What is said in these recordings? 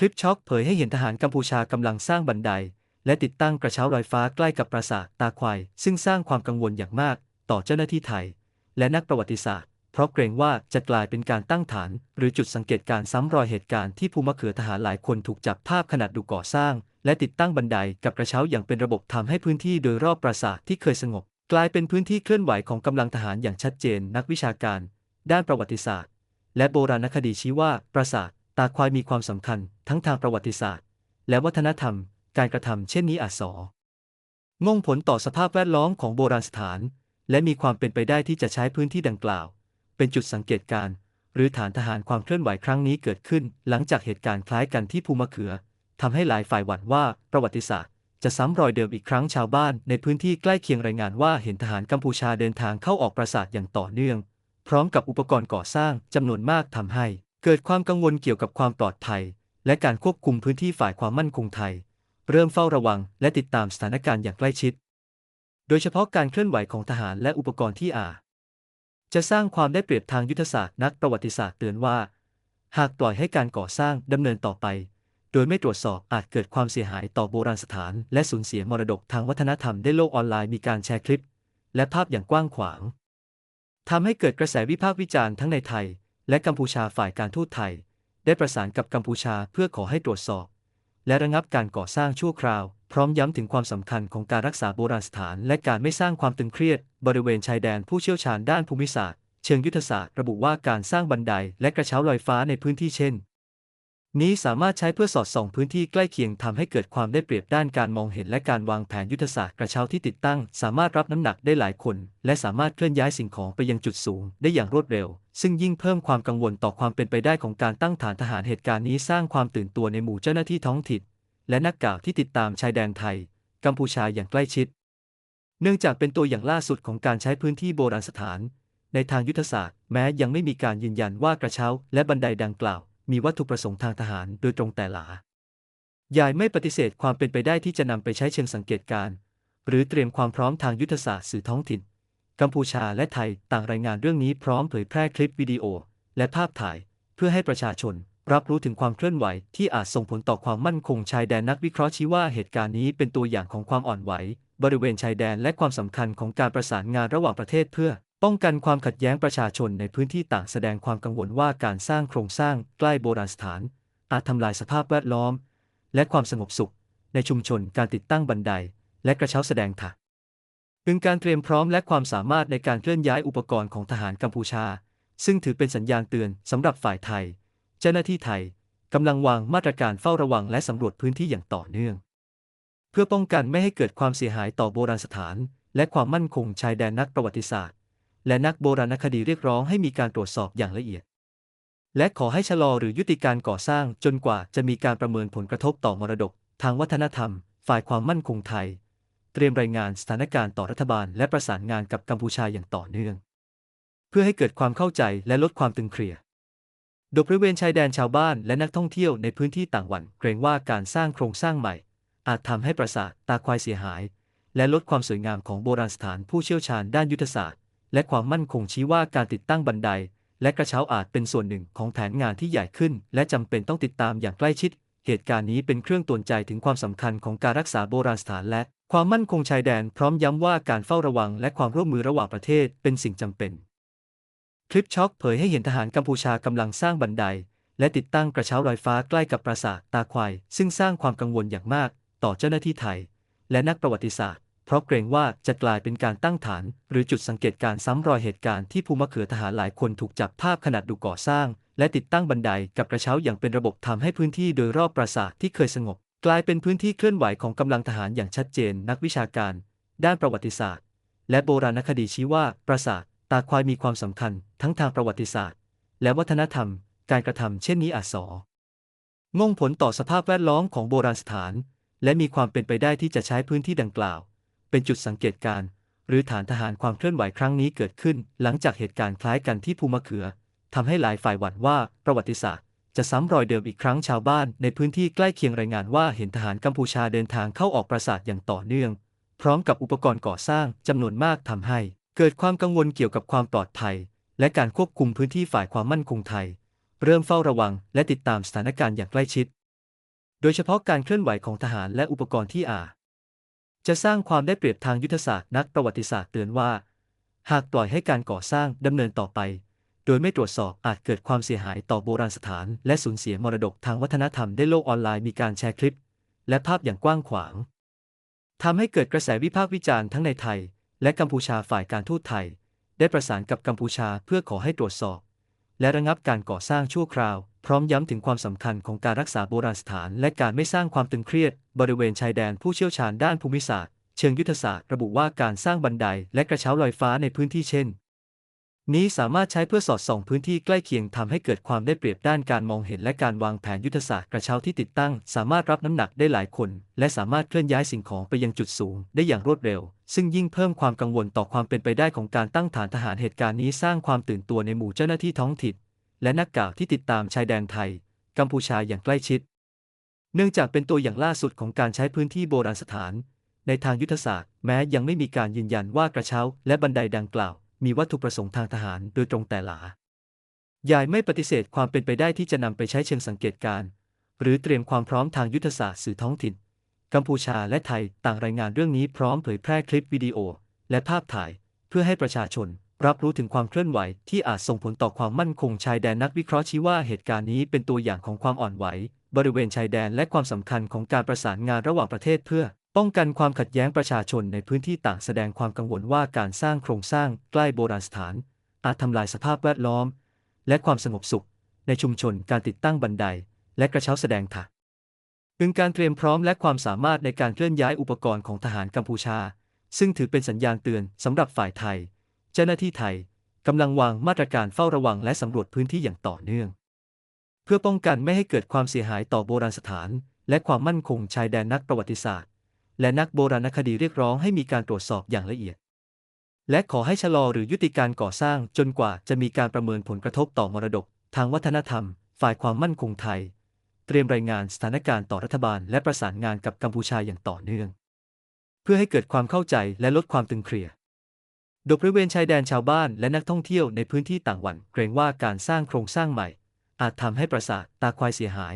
คลิปช็อกเผยให้เห็นทหารกัมพูชากำลังสร้างบันได และติดตั้งกระเช้าลอยฟ้าใกล้กับปราสาทตาควาย ซึ่งสร้างความกังวลอย่างมากต่อเจ้าหน้าที่ไทย และนักประวัติศาสตร์ เพราะเกรงว่าจะกลายเป็นการตั้งฐาน หรือจุดสังเกตการซ้ำรอยเหตุการณ์ที่ภูมะเขือทหารหลายคนถูกจับภาพขณะดูก่อสร้าง และติดตั้งบันไดกับกระเช้าอย่างเป็นระบบทำให้พื้นที่โดยรอบปราสาทที่เคยสงบ กลายเป็นพื้นที่เคลื่อนไหวของกำลังทหารอย่างชัดเจน นักวิชาการ ด้านประวัติศาสตร์ และโบราณคดีชี้ว่าปราสาทตาควายมีความสำคัญ ทั้งทางประวัติศาสตร์ และวัฒนธรรม การกระทำเช่นนี้อาจสองงผลต่อสภาพแวดล้อมของโบราณสถาน และมีความเป็นไปได้ที่จะใช้พื้นที่ดังกล่าว เป็นจุดสังเกตการณ์หรือฐานทหารความเคลื่อนไหวครั้งนี้เกิดขึ้น หลังจากเหตุการณ์คล้ายกันที่ภูมะเขือทำให้หลายฝ่ายหวั่นว่าประวัติศาสตร์จะซ้ำรอยเดิมอีกครั้งชาวบ้านในพื้นที่ใกล้เคียงรายงานว่าเห็นทหารกัมพูชาเดินทางเข้าออกปราสาทอย่างต่อเนื่อง พร้อมกับอุปกรณ์ก่อสร้างจำนวนมากทำให้ เกิดความกังวลเกี่ยวกับความปลอดภัย และการควบคุมพื้นที่ฝ่ายความมั่นคงไทย เริ่มเฝ้าระวังและติดตามสถานการณ์อย่างใกล้ชิด โดยเฉพาะการเคลื่อนไหวของทหารและอุปกรณ์ที่อาจจะสร้างความได้เปรียบทางยุทธศาสตร์นักประวัติศาสตร์เตือนว่า หากปล่อยให้การก่อสร้างดำเนินต่อไป โดยไม่ตรวจสอบอาจเกิดความเสียหายต่อโบราณสถาน และสูญเสียมรดกทางวัฒนธรรมได้โลกออนไลน์มีการแชร์คลิป และภาพอย่างกว้างขวางทำให้เกิดกระแสวิพากษ์วิจารณ์ทั้งในไทย และกัมพูชาฝ่ายการทูตไทย ได้ประสานกับกัมพูชาเพื่อขอให้ตรวจสอบ และระงับการก่อสร้างชั่วคราว พร้อมย้ำถึงความสำคัญของการรักษาโบราณสถาน และการไม่สร้างความตึงเครียด บริเวณชายแดนผู้เชี่ยวชาญด้านภูมิศาสตร์ เชิงยุทธศาสตร์ระบุว่าการสร้างบันไดและกระเช้าลอยฟ้าในพื้นที่เช่น นี้สามารถใช้เพื่อสอดส่องพื้นที่ใกล้เคียงทำให้เกิดความได้เปรียบด้านการมองเห็นและการวางแผนยุทธศาสตร์กระเช้าที่ติดตั้ง สามารถรับน้ำหนักได้หลายคน และสามารถเคลื่อนย้ายสิ่งของไปยังจุดสูง ได้อย่างรวดเร็ว ซึ่งยิ่งเพิ่มความกังวลต่อความเป็นไปได้ของการตั้งฐานทหารเหตุการณ์นี้สร้างความตื่นตัวในหมู่เจ้าหน้าที่ท้องถิ่นและนักข่าวที่ติดตามชายแดนไทย กัมพูชาอย่างใกล้ชิด เนื่องจากเป็นตัวอย่างล่าสุดของการใช้พื้นที่โบราณสถาน ในทางยุทธศาสตร์ แม้ยังไม่มีการยืนยันว่ากระเช้า และบันไดดังกล่าว มีวัตถุประสงค์ทางทหารโดยตรงแต่หลายายไม่ปฏิเสธความเป็นไปได้ที่จะนำไปใช้เชิงสังเกตการณ์หรือเตรียมความพร้อมทางยุทธศาสตร์สื่อท้องถิ่น กัมพูชาและไทยต่างรายงานเรื่องนี้พร้อมเผยแพร่คลิปวิดีโอ และภาพถ่าย เพื่อให้ประชาชนรับรู้ถึงความเคลื่อนไหวที่อาจส่งผลต่อความมั่นคงชายแดนนักวิเคราะห์ชี้ว่าเหตุการณ์นี้เป็นตัวอย่างของความอ่อนไหว บริเวณชายแดนและความสำคัญของการประสานงานระหว่างประเทศเพื่อ ป้องกันความขัดแย้งประชาชนในพื้นที่ต่างแสดงความกังวลว่าการสร้างโครงสร้างใกล้โบราณสถาน อาจทำลายสภาพแวดล้อม และความสงบสุข ในชุมชนการติดตั้งบันได และกระเช้าแสดงถักถึงการเตรียมพร้อมและความสามารถในการเคลื่อนย้ายอุปกรณ์ของทหารกัมพูชา ซึ่งถือเป็นสัญญาณเตือนสำหรับฝ่ายไทย เจ้าหน้าที่ไทยกำลังวางมาตรการเฝ้าระวังและสำรวจพื้นที่อย่างต่อเนื่อง เพื่อป้องกันไม่ให้เกิดความเสียหายต่อโบราณสถาน และความมั่นคงชายแดนนักประวัติศาสตร์ และนักโบราณคดีเรียกร้องให้มีการตรวจสอบอย่างละเอียด และขอให้ชะลอหรือยุติการก่อสร้างจนกว่าจะมีการประเมินผลกระทบต่อมรดก ทางวัฒนธรรม ฝ่ายความมั่นคงไทย เตรียมรายงานสถานการณ์ต่อรัฐบาล และประสานงานกับกัมพูชาอย่างต่อเนื่อง เพื่อให้เกิดความเข้าใจและลดความตึงเครียดโดยบริเวณชายแดนชาวบ้านและนักท่องเที่ยวในพื้นที่ต่างหวันเกรงว่าการสร้างโครงสร้างใหม่ อาจทำให้ปราสาทตาควายเสียหาย และลดความสวยงามของโบราณสถานผู้เชี่ยวชาญด้านยุทธศาสตร์ และความมั่นคงชี้ว่าการติดตั้งบันได และกระเช้าอาจเป็นส่วนหนึ่งของแผนงานที่ใหญ่ขึ้น และจำเป็นต้องติดตามอย่างใกล้ชิด เหตุการณ์นี้เป็นเครื่องตือนใจถึงความสำคัญของการรักษาโบราณสถานและความมั่นคงชายแดนพร้อมย้ำว่าการเฝ้าระวังและความร่วมมือระหว่างประเทศเป็นสิ่งจำเป็น คลิปช็อกเผยให้เห็นทหารกัมพูชากำลังสร้างบันได และติดตั้งกระเช้าลอยฟ้าใกล้กับปราสาทตาควาย ซึ่งสร้างความกังวลอย่างมาก ต่อเจ้าหน้าที่ไทย และนักประวัติศาสตร์ เพราะเกรงว่าจะกลายเป็นการตั้งฐาน หรือจุดสังเกตการซ้ำรอยเหตุการณ์ที่ภูมะเขือทหารหลายคนถูกจับภาพขณะดูก่อสร้าง และติดตั้งบันไดกับกระเช้าอย่างเป็นระบบทำให้พื้นที่โดยรอบปราสาทที่เคยสงบ กลายเป็นพื้นที่เคลื่อนไหวของกำลังทหารอย่างชัดเจน นักวิชาการ ด้านประวัติศาสตร์ และโบราณคดีชี้ว่าปราสาทตาควายมีความสำคัญ ทั้งทางประวัติศาสตร์ และวัฒนธรรม การกระทำเช่นนี้อาจสองงผลต่อสภาพแวดล้อมของโบราณสถาน และมีความเป็นไปได้ที่จะใช้พื้นที่ดังกล่าว เป็นจุดสังเกตการณ์หรือฐานทหารความเคลื่อนไหวครั้งนี้เกิดขึ้น หลังจากเหตุการณ์คล้ายกันที่ภูมะเขือทำให้หลายฝ่ายหวั่นว่าประวัติศาสตร์ จะซ้ำรอยเดิมอีกครั้งชาวบ้าน ในพื้นที่ใกล้เคียงรายงานว่าเห็นทหารกัมพูชาเดินทางเข้าออกปราสาทอย่างต่อเนื่อง พร้อมกับอุปกรณ์ก่อสร้างจำนวนมากทำให้ เกิดความกังวลเกี่ยวกับความปลอดภัย และการควบคุมพื้นที่ฝ่ายความมั่นคงไทย เริ่มเฝ้าระวัง และติดตามสถานการณ์อย่างใกล้ชิด โดยเฉพาะการเคลื่อนไหวของทหารและอุปกรณ์ที่อา จะสร้างความได้เปรียบทางยุทธศาสตร์นักประวัติศาสตร์เตือนว่า หากปล่อยให้การก่อสร้างดำเนินต่อไป โดยไม่ตรวจสอบอาจเกิดความเสียหายต่อโบราณสถาน และสูญเสียมรดกทางวัฒนธรรมได้โลกออนไลน์มีการแชร์คลิป และภาพอย่างกว้างขวางทำให้เกิดกระแสวิพากษ์วิจารณ์ทั้งในไทย และกัมพูชาฝ่ายการทูตไทย ได้ประสานกับกัมพูชาเพื่อขอให้ตรวจสอบ และระงับการก่อสร้างชั่วคราว พร้อมย้ำถึงความสำคัญของการรักษาโบราณสถานและการไม่สร้างความตึงเครียด บริเวณชายแดนผู้เชี่ยวชาญด้านภูมิศาสตร์ เชิงยุทธศาสตร์ระบุว่าการสร้างบันไดและกระเช้าลอยฟ้าในพื้นที่เช่น นี้สามารถใช้เพื่อสอดส่องพื้นที่ใกล้เคียงทำให้เกิดความได้เปรียบด้านการมองเห็นและการวางแผนยุทธศาสตร์กระเช้าที่ติดตั้ง สามารถรับน้ำหนักได้หลายคน และสามารถเคลื่อนย้ายสิ่งของไปยังจุดสูง ได้อย่างรวดเร็ว ซึ่งยิ่งเพิ่มความกังวลต่อความเป็นไปได้ของการตั้งฐานทหารเหตุการณ์นี้สร้างความตื่นตัวในหมู่เจ้าหน้าที่ท้องถิ่น และนักข่าวที่ติดตามชายแดนไทย กัมพูชาอย่างใกล้ชิด เนื่องจากเป็นตัวอย่างล่าสุดของการใช้พื้นที่โบราณสถาน ในทางยุทธศาสตร์ แม้ยังไม่มีการยืนยันว่ากระเช้า และบันไดดังกล่าว มีวัตถุประสงค์ทางทหารโดยตรงแต่หลายายไม่ปฏิเสธความเป็นไปได้ที่จะนำไปใช้เชิงสังเกตการณ์หรือเตรียมความพร้อมทางยุทธศาสตร์สื่อท้องถิ่น กัมพูชาและไทยต่างรายงานเรื่องนี้พร้อมเผยแพร่คลิปวิดีโอ และภาพถ่าย เพื่อให้ประชาชน รับรู้ถึงความเคลื่อนไหวที่อาจส่งผลต่อความมั่นคงชายแดนนักวิเคราะห์ชี้ว่าเหตุการณ์นี้เป็นตัวอย่างของความอ่อนไหว บริเวณชายแดนและความสำคัญของการประสานงานระหว่างประเทศเพื่อ ป้องกันความขัดแย้งประชาชนในพื้นที่ต่างแสดงความกังวลว่าการสร้างโครงสร้างใกล้โบราณสถาน อาจทำลายสภาพแวดล้อม และความสงบสุข ในชุมชนการติดตั้งบันได และกระเช้าแสดงถักถึงการเตรียมพร้อมและความสามารถในการเคลื่อนย้ายอุปกรณ์ของทหารกัมพูชา ซึ่งถือเป็นสัญญาณเตือนสำหรับฝ่ายไทย จ้าหน้าที่ไทยกำลังวางมาตรการเฝ้าระวังและสำรวจพื้นที่อย่างต่อเนื่อง เพื่อป้องกันไม่ให้เกิดความเสียหายต่อโบราณสถาน และความมั่นคงชายแดนนักประวัติศาสตร์ และนักโบราณคดีเรียกร้องให้มีการตรวจสอบอย่างละเอียด และขอให้ชะลอหรือยุติการก่อสร้างจนกว่าจะมีการประเมินผลกระทบต่อมรดก ทางวัฒนธรรม ฝ่ายความมั่นคงไทย เตรียมรายงานสถานการณ์ต่อรัฐบาล และประสานงานกับกัมพูชาอย่างต่อเนื่อง เพื่อให้เกิดความเข้าใจและลดความตึงเครียด โดยบริเวณชายแดนชาวบ้านและนักท่องเที่ยวในพื้นที่ต่างวันเกรงว่าการสร้างโครงสร้างใหม่ อาจทำให้ปราสาทตาควายเสียหาย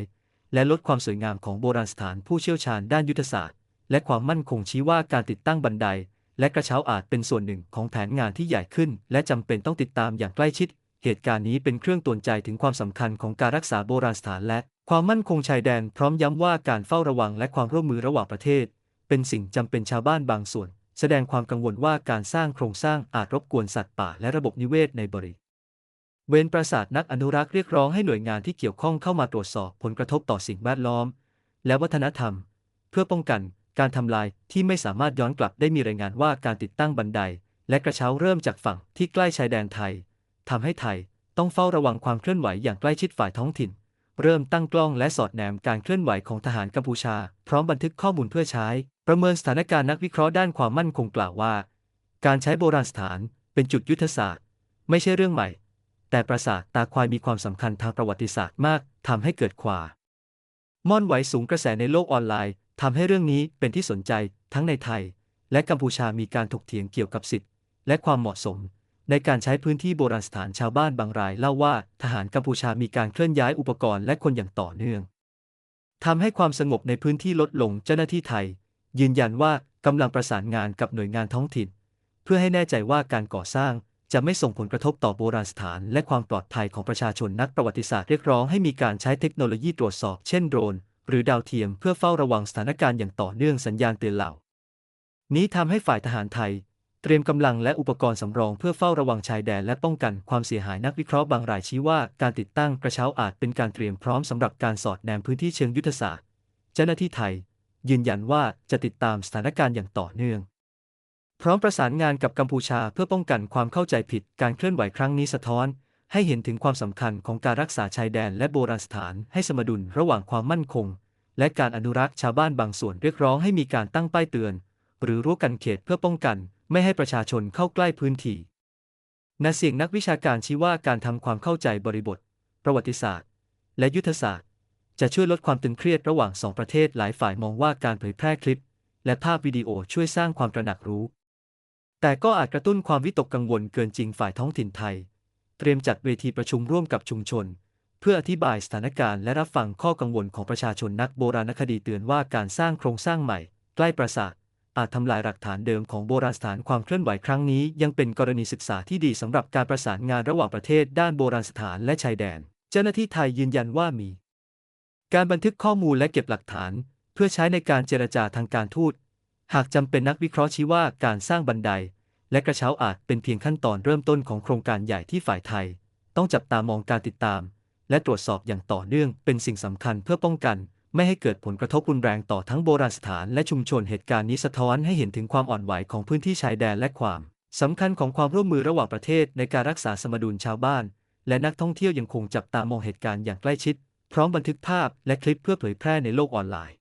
และลดความสวยงามของโบราณสถานผู้เชี่ยวชาญด้านยุทธศาสตร์ และความมั่นคงชี้ว่าการติดตั้งบันได และกระเช้าอาจเป็นส่วนหนึ่งของแผนงานที่ใหญ่ขึ้น และจำเป็นต้องติดตามอย่างใกล้ชิด เหตุการณ์นี้เป็นเครื่องตือนใจถึงความสำคัญของการรักษาโบราณสถานและความมั่นคงชายแดนพร้อมย้ำว่าการเฝ้าระวังและความร่วมมือระหว่างประเทศ เป็นสิ่งจำเป็นชาวบ้านบางส่วน แสดงความกังวลว่าการสร้างโครงสร้างอาจรบกวนสัตว์ป่าและระบบนิเวศในบริเวนปราสาทนักอนุรักษ์เรียกร้องให้หน่วยงานที่เกี่ยวข้องเข้ามาตรวจสอบผลกระทบต่อสิ่งแวดล้อม และวัฒนธรรม เพื่อป้องกันการทำลายที่ไม่สามารถย้อนกลับได้มีรายงานว่าการติดตั้งบันได และกระเช้าเริ่มจากฝั่งที่ใกล้ชายแดนไทยทำให้ไทยต้องเฝ้าระวังความเคลื่อนไหวอย่างใกล้ชิดฝ่ายท้องถิ่น เริ่มตั้งกล้องและสอดแนมการเคลื่อนไหวของทหารกัมพูชา พร้อมบันทึกข้อมูลเพื่อใช้ ประเมินสถานการณ์นักวิเคราะห์ด้านความมั่นคงกล่าวว่า การใช้โบราณสถานเป็นจุดยุทธศาสตร์ ไม่ใช่เรื่องใหม่ แต่ปราสาทตาควายมีความสำคัญทางประวัติศาสตร์มากทำให้เกิดความม่อนไหวสูงกระแสในโลกออนไลน์ทำให้เรื่องนี้เป็นที่สนใจทั้งในไทย และกัมพูชามีการถกเถียงเกี่ยวกับสิทธิและความเหมาะสม ในการใช้พื้นที่โบราณสถานชาวบ้านบางรายเล่าว่าทหารกัมพูชามีการเคลื่อนย้ายอุปกรณ์และคนอย่างต่อเนื่องทำให้ความสงบในพื้นที่ลดลงเจ้าหน้าที่ไทย ยืนยันว่ากำลังประสานงานกับหน่วยงานท้องถิ่น เพื่อให้แน่ใจว่าการก่อสร้างจะไม่ส่งผลกระทบต่อโบราณสถาน และความปลอดภัยของประชาชนนักประวัติศาสตร์เรียกร้องให้มีการใช้เทคโนโลยีตรวจสอบ เช่นโดรน หรือดาวเทียมเพื่อเฝ้าระวังสถานการณ์อย่างต่อเนื่องสัญญาณเตือนเหล่า นี้ทำให้ฝ่ายทหารไทย เตรียมกำลังและอุปกรณ์สำรองเพื่อเฝ้าระวังชายแดนและป้องกันความเสียหายนักวิเคราะห์บางรายชี้ว่าการติดตั้งกระเช้าอาจเป็นการเตรียมพร้อมสำหรับการสอดแนมพื้นที่เชิงยุทธศาสตร์ เจ้าหน้าที่ไทย ยืนยันว่าจะติดตามสถานการณ์อย่างต่อเนื่อง พร้อมประสานงานกับกัมพูชาเพื่อป้องกันความเข้าใจผิดการเคลื่อนไหวครั้งนี้สะท้อน ให้เห็นถึงความสำคัญของการรักษาชายแดนและโบราณสถานให้สมดุลระหว่างความมั่นคง และการอนุรักษ์ชาวบ้านบางส่วนเรียกร้องให้มีการตั้งป้ายเตือน หรือรั้วกันเขตเพื่อป้องกัน ไม่ให้ประชาชนเข้าใกล้พื้นที่นาเสียงนักวิชาการชี้ว่าการทำความเข้าใจบริบท ประวัติศาสตร์ และยุทธศาสตร์ จะช่วยลดความตึงเครียดระหว่างสองประเทศหลายฝ่ายมองว่าการเผยแพร่คลิป และภาพวิดีโอช่วยสร้างความตระหนักรู้ แต่ก็อาจกระตุ้นความวิตกกังวลเกินจริงฝ่ายท้องถิ่นไทย เตรียมจัดเวทีประชุมร่วมกับชุมชน เพื่ออธิบายสถานการณ์และรับฟังข้อกังวลของประชาชนนักโบราณคดีเตือนว่าการสร้างโครงสร้างใหม่ ใกล้ปราสาท อาจทำลายหลักฐานเดิมของโบราณสถานความเคลื่อนไหวครั้งนี้ ยังเป็นกรณีศึกษาที่ดีสำหรับการประสานงานระหว่างประเทศด้านโบราณสถานและชายแดน เจ้าหน้าที่ไทยยืนยันว่ามี การบันทึกข้อมูลและเก็บหลักฐาน เพื่อใช้ในการเจรจาทางการทูต หากจำเป็นนักวิเคราะห์ชี้ว่าการสร้างบันได และกระเช้าอาจเป็นเพียงขั้นตอนเริ่มต้นของโครงการใหญ่ที่ฝ่ายไทย ต้องจับตามองการติดตาม และตรวจสอบอย่างต่อเนื่องเป็นสิ่งสำคัญเพื่อป้องกัน ไม่ให้เกิดผลกระทบรุนแรงต่อทั้งโบราณสถานและชุมชนเหตุการณ์นี้สะท้อนให้เห็นถึงความอ่อนไหวของพื้นที่ชายแดนและความสำคัญของความร่วมมือระหว่างประเทศในการรักษาสมดุลชาวบ้าน และนักท่องเที่ยวยังคงจับตามองเหตุการณ์อย่างใกล้ชิด พร้อมบันทึกภาพและคลิปเพื่อเผยแพร่ในโลกออนไลน์